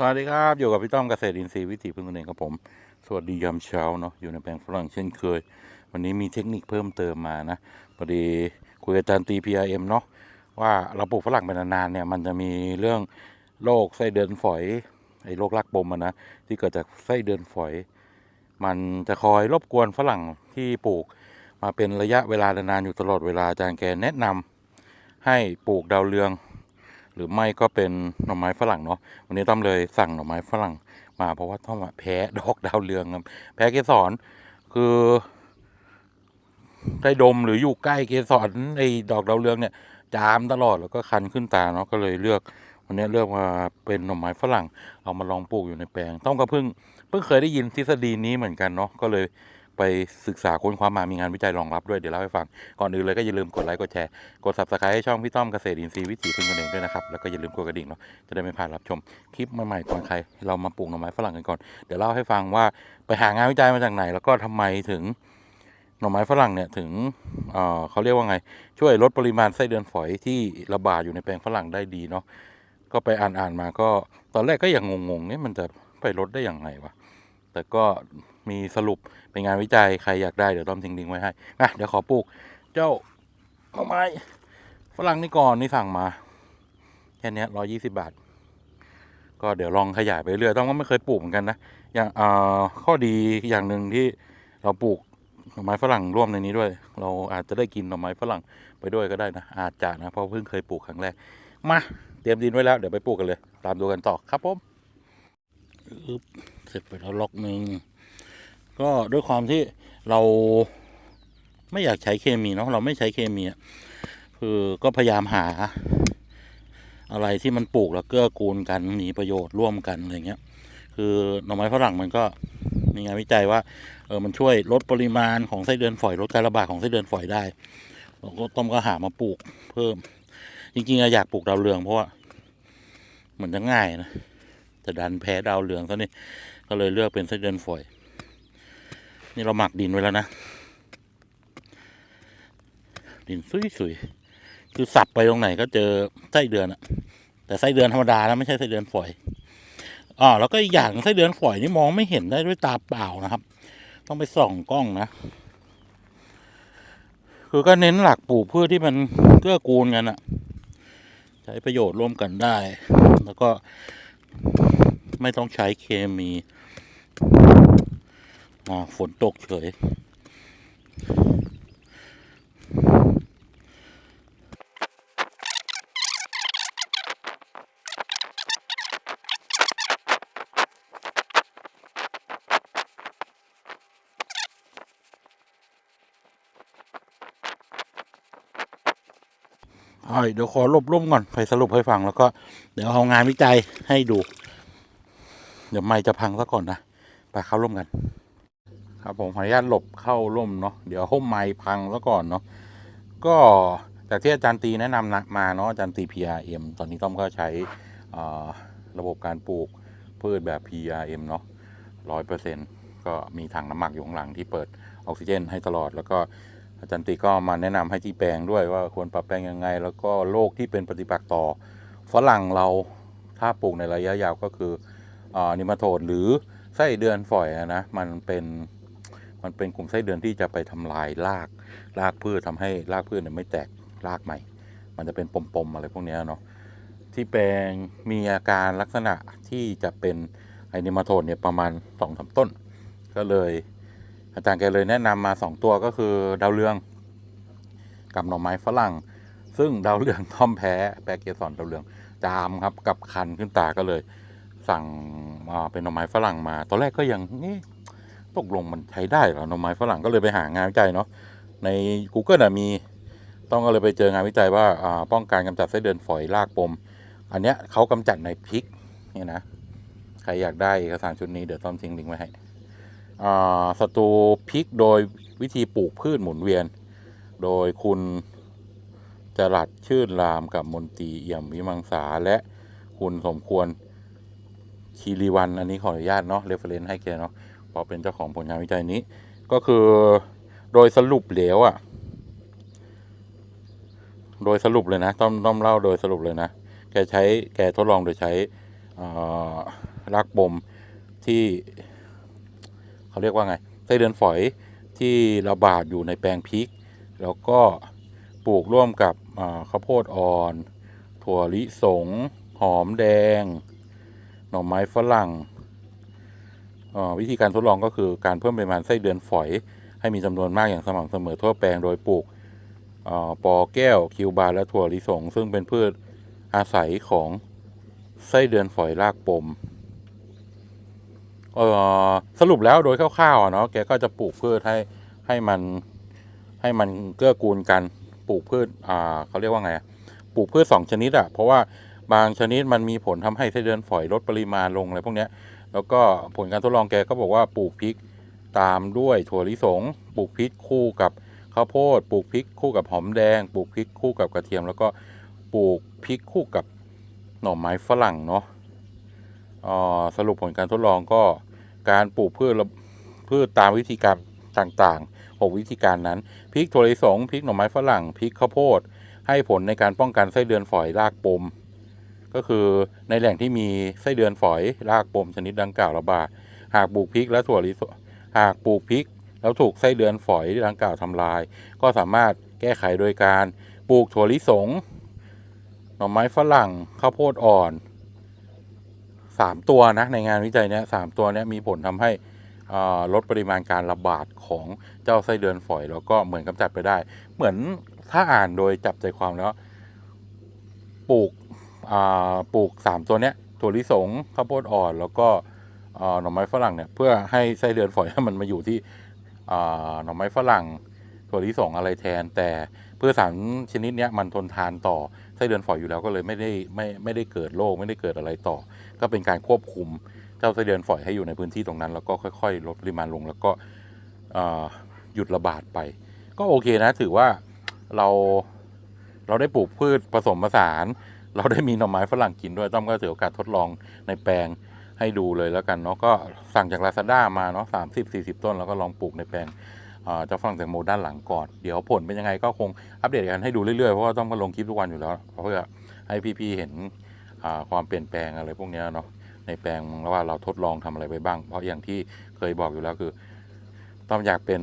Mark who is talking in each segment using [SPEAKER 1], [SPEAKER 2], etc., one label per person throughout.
[SPEAKER 1] สวัสดีครับ อยู่กับพี่ต้อมเกษตรอินทรีย์วิถีพึ่งตนเองครับผม สวัสดียามเช้าเนาะอยู่ในแปลงฝรั่งเช่นเคย วันนี้มีเทคนิคเพิ่มเติมมานะพอดีคุยกับอาจารย์ตี PRM เนาะว่าเราปลูกฝรั่งไปนานๆเนี่ยมันจะมีเรื่องโรคไส้เดือนฝอยไอ้โรครากปมอะนะที่เกิดจากไส้เดือนฝอย มันจะคอยรบกวนฝรั่งที่ปลูก มาเป็นระยะเวลานานๆอยู่ตลอดเวลาอาจารย์แกแนะนำให้ปลูกดาวเรือง หรือไม่ก็เป็นหน่อไม้ฝรั่งเนาะวันนี้ต้อมเลยสั่งหน่อไม้ฝรั่งมาเพราะว่าต้อมแพ้ดอกดาวเรืองครับแพ้เกสรคือได้ดมหรืออยู่ใกล้เกสรไอ้ดอกดาวเรืองเนี่ยจามตลอดแล้วก็คันขึ้นตาเนาะก็เลยเลือกวันนี้เลือกมาเป็นหน่อไม้ฝรั่ง เอามาลองปลูกอยู่ในแปลง ต้องก็เพิ่งเพิ่งเคยได้ยินทฤษฎีนี้เหมือนกันเนาะก็เลย ไปศึกษาค้นคว้ามามีงานวิจัยรองรับด้วยเดี๋ยวเล่าให้ฟัง ก่อนอื่นเลยก็อย่าลืมกดไลค์กดแชร์กด subscribe ให้ช่องพี่ต้อมเกษตรอินทรีย์วิถีพึ่งตนเองด้วยนะครับแล้วก็อย่าลืมกดกระดิ่งเนาะจะได้ไม่พลาดรับชมคลิปใหม่ๆก่อนใครเรามาปลูกหน่อไม้ฝรั่งกันก่อนเดี๋ยวเล่าให้ฟังว่าไปหางานวิจัยมาจากไหน แล้วก็ทำไมถึงหน่อไม้ฝรั่งเนี่ยถึงเออเขาเรียกว่าไง ช่วยลดปริมาณไส้เดือนฝอยที่ระบาดอยู่ในแปลงฝรั่งได้ดีเนาะก็ไปอ่านอ่านๆมาก็ตอนแรกก็ยังงงๆเนี่ยมันจะไปลดได้อย่างไรวะแต่ก็ มีสรุปเป็นงานวิจัยใครอยากได้เดี๋ยวต้อมทิ้งลิงก์ไว้ให้นะเดี๋ยวขอปลูก เจ้าหน่อไม้ฝรั่งนี่ก่อนนี่สั่งมาแค่นี้ร้อยยี่สิบาท ก็เดี๋ยวลองขยายไปเรื่อยต้องก็ไม่เคยปลูกเหมือนกันนะอย่างข้อดีอย่างหนึ่งที่เราปลูกหน่อไม้ฝรั่งร่วมในนี้ด้วย เราอาจจะได้กินหน่อไม้ฝรั่งไปด้วยก็ได้นะ อาจจะนะเพราะเพิ่งเคยปลูกครั้งแรก มาเตรียมดินไว้แล้วเดี๋ยวไปปลูกกันเลย ตามดูกันต่อครับผมเสร็จไปแล้วล็อกหนึ่ง ก็ด้วยความที่เราไม่อยากใช้เคมีเนาะเราไม่ใช้เคมีอะคือก็พยายามหา อะไรที่มันปลูกแล้วเกื้อกูลกันมีประโยชน์ร่วมกันอะไรเงี้ยคือหน่อไม้ฝรั่งมันก็มีงานวิจัยว่าเออมันช่วยลดปริมาณของไส้เดือนฝอยลดการระบาดของไส้เดือนฝอยได้เราก็ต้อมก็หามาปลูกเพิ่ม จริงๆอะอยากปลูกดาวเรืองเพราะว่าเหมือนจะง่ายนะแต่ดันแพ้ดาวเรืองซะนี่ก็เลยเลือกเป็นไส้เดือนฝอย นี่เราหมักดินไว้แล้วนะ ดินสุยๆคือสับไปตรงไหนก็เจอไส้เดือนอะแต่ไส้เดือนธรรมดานะไม่ใช่ไส้เดือนฝอยอ๋อแล้วก็อีกอย่างไส้เดือนฝอยนี่มองไม่เห็นได้ด้วยตาเปล่านะครับ ต้องไปส่องกล้องนะคือก็เน้นหลักปลูกพืชที่มันเกื้อกูลกันอะใช้ประโยชน์ร่วมกันได้ แล้วก็ไม่ต้องใช้เคมี อ่าฝนตกเฉยใช่เดี๋ยวขอรวบรวมก่อน ไปสรุปให้ฟังแล้วก็ เดี๋ยวเอางานวิจัยให้ดู เดี๋ยวไม่จะพังซะก่อนนะ ไปเข้าร่วมกัน ครับผมขออนุญาตหลบเข้าร่มเนาะเดี๋ยวห้มไม้พังซะก่อนเนาะก็จากที่อาจารย์ตีแนะนำนะมาเนาะอาจารย์ตี PRM ตอนนี้ต้อมก็ใช้ระบบการปลูกพืชแบบ PRM เนาะร้อยเปอร์เซ็นก็มีถังน้ำหมักอยู่ข้างหลังที่เปิดออกซิเจนให้ตลอด แล้วก็อาจารย์ตีก็มาแนะนำให้ที่แปลงด้วยว่าควรปรับแปลงยังไง แล้วก็โรคที่เป็นปฏิปักษ์ต่อฝรั่งเราถ้าปลูกในระยะยาวก็คืออนิมาโทดหรือไส้เดือนฝอยนะมันเป็น มันเป็นกลุ่มไส้เดือนที่จะไปทำลายรากรากพืชทำให้รากพืชเนี่ยไม่แตกรากใหม่ มันจะเป็นปมๆอะไรพวกนี้เนาะที่แปลงมีอาการลักษณะที่จะเป็นไอนิมาโทดเนี่ยประมาณสองสามต้น ก็เลยอาจารย์แกเลยแนะนำมาสองตัวก็คือดาวเรือง กับหน่อไม้ฝรั่ง ซึ่งดาวเรืองท่อมแพ้แปรเกสรดาวเรืองจามครับกับคันขึ้นตาก็เลย สั่งเป็นหน่อไม้ฝรั่งมา ตอนแรกก็ยังนี่ ตกลงมันใช้ได้เหรอหน่อไม้ฝรั่งก็เลยไปหางานวิจัยเนาะใน Google น่ะมีต้องก็เลยไปเจองานวิจัยว่าป้องกันกำจัดไส้เดือนฝอยรากปม อันเนี้ยเขากำจัดในพริกเนี่ยนะใครอยากได้เอกสารชุดนี้เดี๋ยวต้อมทิ้งลิงก์ไว้ให้อ่าศัตรูพริกโดยวิธีปลูกพืชหมุนเวียน โดยคุณจรัดชื่นรามกับมนตรีเอี่ยมวิมังสาและคุณสมควรคีรีวันอันนี้ขออนุญาตเนาะเรฟเฟรนซ์ให้แกเนาะ เราเป็นเจ้าของผลงานวิจัยนี้ ก็คือโดยสรุปแล้วอะ่ะ โดยสรุปเลยนะ ต้องต้องเล่าโดยสรุปเลยนะ แกใช้แกทดลองโดยใช้รากปมที่เขาเรียกว่าไงไส้เดือนฝอยที่ระบาดอยู่ในแปลงพริก แล้วก็ปลูกร่วมกับข้าวโพดอ่อน ถั่วลิสง หอมแดง หน่อไม้ฝรั่ง วิธีการทดลองก็คือการเพิ่มปริมาณไส้เดือนฝอย ให้มีจำนวนมากอย่างสม่ำเสมอทั่วแปลงโดยปลูกอ่าปอแก้วคิวบาร์และถั่วลิสง ซึ่งเป็นพืชอาศัยของไส้เดือนฝอยรากปมสรุปแล้วโดยคร่าวๆเนาะแกก็จะปลูกพืชให้ให้มันให้มันเกื้อกูลกันปลูกพืชอ่าเขาเรียกว่าไงปลูกพืชสองชนิดอะเพราะว่าบางชนิดมันมีผลทำให้ไส้เดือนฝอยลดปริมาณลงอะไรพวกเนี้ย แล้วก็ผลการทดลองแกก็บอกว่าปลูกพริกตามด้วยถั่วลิสง ปลูกพริกคู่กับข้าวโพด ปลูกพริกคู่กับหอมแดง ปลูกพริกคู่กับกระเทียม แล้วก็ปลูกพริกคู่กับหน่อไม้ฝรั่งเนาะอ่าสรุปผลการทดลองก็การปลูกพืชละพืชตามวิธีการต่างๆหกวิธีการนั้น พริกถั่วลิสง พริกหน่อไม้ฝรั่ง พริกข้าวโพด ให้ผลในการป้องกันไส้เดือนฝอยรากปม ก็คือในแหล่งที่มีไส้เดือนฝอยรากปมชนิดดังกล่าวระบาดหากปลูกพริกและถั่วลิสงหากปลูกพริก แล้วถูกไส้เดือนฝอยดังกล่าวทำลาย ก็สามารถแก้ไขโดยการปลูกถั่วลิสงหน่อไม้ฝรั่งข้าวโพดอ่อนสามตัวนะในงานวิจัยเนี้ยสามตัวเนี้ยมีผลทำให้อ่าลดปริมาณการระบาดของเจ้าไส้เดือนฝอย แล้วก็เหมือนกำจัดไปได้ เหมือนถ้าอ่านโดยจับใจความแล้ว ปลูก ปลูกสามตัวเนี้ยถั่วลิสงข้าวโพดอ่อนแล้วก็หน่อไม้ฝรั่งเนี่ยเพื่อให้ไส้เดือนฝอยมันมาอยู่ที่หน่อไม้ฝรั่งถั่วลิสงอะไรแทน แต่พืชสารชนิดเนี้ยมันทนทานต่อไส้เดือนฝอยอยู่แล้วก็เลยไม่ได้ไม่ไม่ได้เกิดโรคไม่ได้เกิดอะไรต่อ ก็เป็นการควบคุมเจ้าไส้เดือนฝอยให้อยู่ในพื้นที่ตรงนั้น แล้วก็ค่อย ๆ ลดปริมาณลงแล้วก็หยุดระบาดไป ก็โอเคนะถือว่าเราเราได้ปลูกพืชผสมผสาน เราได้มีหน่อไม้ฝรั่งกินด้วยต้อมก็ถือโอกาสทดลองในแปลงให้ดูเลยแล้วกันเนาะก็สั่งจากลาซาด้ามาเนาะสามสิบสี่สิบต้นแล้วก็ลองปลูกในแปลงเจ้าฝรั่งแตงโมด้านหลังก่อน เดี๋ยวผลเป็นยังไงก็คงอัปเดตกันให้ดูเรื่อยๆ เพราะว่าต้อมก็ลงคลิปทุกวันอยู่แล้ว เพื่อให้พี่ๆเห็นความเปลี่ยนแปลงอะไรพวกเนี้ยเนาะในแปลงแล้วว่าเราทดลองทำอะไรไปบ้าง เพราะอย่างที่เคยบอกอยู่แล้วคือ ต้อมอยากเป็น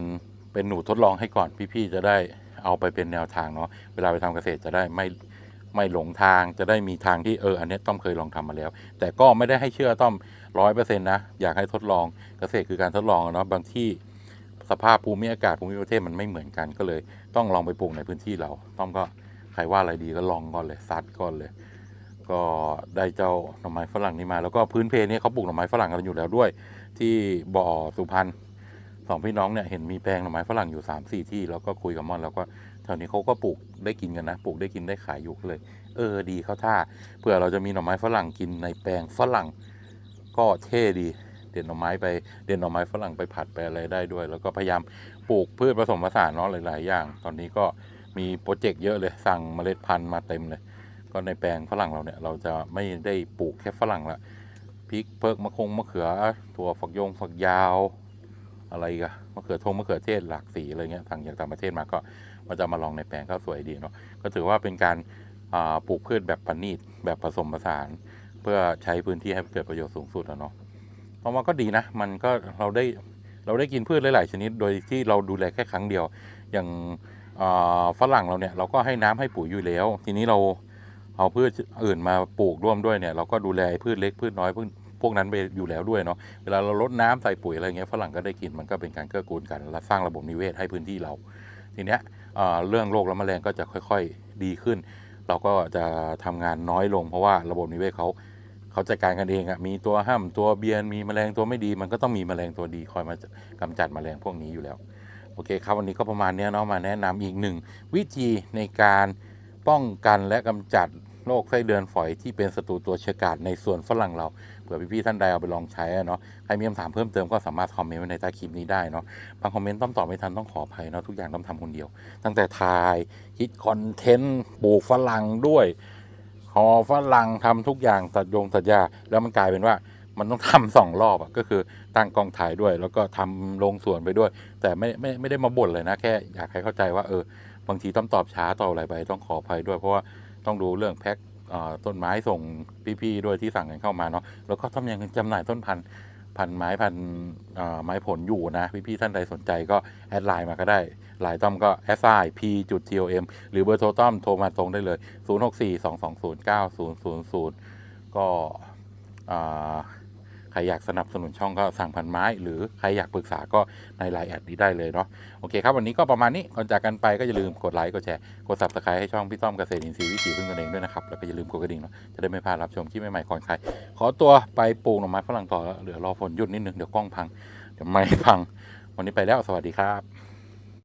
[SPEAKER 1] เป็นหนูทดลองให้ก่อนพี่ๆจะได้เอาไปเป็นแนวทางเนาะเวลาไปทำเกษตรจะได้ไม่ ไม่หลงทางจะได้มีทางที่เอออันนี้ต้อมเคยลองทำมาแล้ว แต่ก็ไม่ได้ให้เชื่อต้อมร้อยเปอร์เซ็นต์นะอยากให้ทดลองเกษตรคือการทดลองเนาะบางที่สภาพภูมิอากาศภูมิประเทศมันไม่เหมือนกันก็เลย ต้องลองไปปลูกในพื้นที่เรา ต้อมก็ใครว่าอะไรดีก็ลองก่อนเลยซัดก่อนเลย ก็ได้เจ้าหน่อไม้ฝรั่งนี้มา แล้วก็พื้นเพนี้เขาปลูกหน่อไม้ฝรั่งกันอยู่แล้วด้วย ที่บ่อสุพรรณสองพี่น้องเนี่ยเห็นมีแปลงหน่อไม้ฝรั่งอยู่สามสี่ที่แล้วก็คุยกับม่อนแล้วก็ แถวนี้เขาก็ปลูกได้กินกันนะ ปลูกได้กินได้ขายอยู่เลย เออดีเข้าท่าเผื่อเราจะมีหน่อไม้ฝรั่งกินในแปลงฝรั่ง ก็เท่ดี เด็ดหน่อไม้ไปเด็ดหน่อไม้ฝรั่งไปผัดไปอะไรได้ด้วย แล้วก็พยายามปลูกพืชผสมผสานเนาะหลาย ๆ อย่าง ตอนนี้ก็มีโปรเจกต์เยอะเลยสั่งเมล็ดพันธุ์มาเต็มเลย ก็ในแปลงฝรั่งเราเนี่ยเราจะไม่ได้ปลูกแค่ฝรั่งละพริกเพิกมะคงมะเขือถั่วฝักยงฝักยาว อะไรกันมะเขือทงมะเขือเทศหลากสีอะไรเงี้ยสั่งจากต่างประเทศมาก็ว่าจะมาลองในแปลงก็สวยดีเนาะก็ถือว่าเป็นการาปลูกพืชแบบประณีตแบบผสมผสาน เพื่อใช้พื้นที่ให้เกิดประโยชน์สูงสุดอะเนาะเพราะว่าก็ดีนะ มันก็เราได้เราได้กินพืชหลาย ๆ ชนิด โดยที่เราดูแลแค่ครั้งเดียว อย่างฝรั่งเราเนี่ยเราก็ให้น้ำให้ปุ๋ยอยู่แล้ว ทีนี้เราเอาพืชอื่นมาปลูกร่วมด้วยเนี่ย เราก็ดูแลพืชเล็กพืชน้อยพืช วกนั้นไปอยู่แล้วด้วยเนาะเวลาเราลดน้ำใส่ปุ๋ยอะไรเงี้ยฝรั่งก็ได้กินมันก็เป็นการเกื้อกูลกันและสร้างระบบนิเวศให้พื้นที่เรา ทีเนี้ยเรื่องโรคและแมลงก็จะค่อยๆดีขึ้น เราก็จะทำงานน้อยลง เพราะว่าระบบนิเวศเขาเขาจัดการกันเองอะมีตัวห้ามตัวเบียนมีแมลงตัวไม่ดี มันก็ต้องมีแมลงตัวดีคอยมากำจัดแมลงพวกนี้อยู่แล้วโอเคครับวันนี้ก็ประมาณเนี้ยเนาะมาแนะนำอีกหนึ่งวิธีในการป้องกันและกำจัด โรคไส้เดือนฝอยที่เป็นศัตรูตัวเชื้อกาดในส่วนฝรั่งเราเผื่อพี่ๆท่านใดเอาไปลองใช้อะเนาะใครมีคำถามเพิ่มเติมก็สามารถคอมเมนต์ไว้ในใต้คลิปนี้ได้เนาะบางคอมเมนต์ต้องตอบไม่ทันต้องขออภัยเนาะทุกอย่างต้องทำคนเดียว ตั้งแต่ถ่ายคิดคอนเทนต์ปลูกฝรั่งด้วยหอฝรั่งทำทุกอย่างตัดยงตัดหญ้าแล้วมันกลายเป็นว่ามันต้องทำสองรอบอะก็คือตั้งกองถ่ายด้วย แล้วก็ทำลงส่วนไปด้วย แต่ไม่ไม่ไม่ได้มาบ่นเลยนะ แค่อยากให้เข้าใจว่าเออบางทีต้องตอบช้าตอบอะไรไปต้องขออภัยด้วยเพราะว่า ต้องดูเรื่องแพ็คต้นไม้ส่งพี่ๆด้วยที่สั่งกันเข้ามาเนาะแล้วก็ต้อมยังจำหน่ายต้นพันธุ์พันธุ์ไม้พันธุ์ไม้ผลอยู่นะ พี่ๆท่านใดสนใจก็ แอดไลน์มาก็ได้ไลน์ต้อมก็ s i p จุด t o m หรือเบอร์โทรต้อมโทรมาตรงได้เลย 0 6 4 2 2 0 9 0 0 0 ก็อ่า ครอยากสนับสนุนช่องก็สั่งพันไม้ หรือใครอยากปรึกษาก็ในไลน์แอดนี้ได้เลยเนาะโอเคครับวันนี้ก็ประมาณนี้ก่อนจากกันไปก็อย่าลืมกดไลค์กดแชร์กดซับสไครต์ให้ช่องพี่ต้อมเกษตรอินทรีย์วิถีพึ่งตนเองด้วยนะครับแล้วก็อย่าลืมกดกระดิ่งเนาะจะได้ไม่พลาดรับชมคลิปใหม่ๆก่อนใครขอตัวไปปลูกหน่อไม้ฝรั่งต่อแล้วเหลือรอฝนหยุดนิดนึงเดี๋ยวกล้องพังเดี๋ยวไม่พัง วันนี้ไปแล้วสวัสดีครับ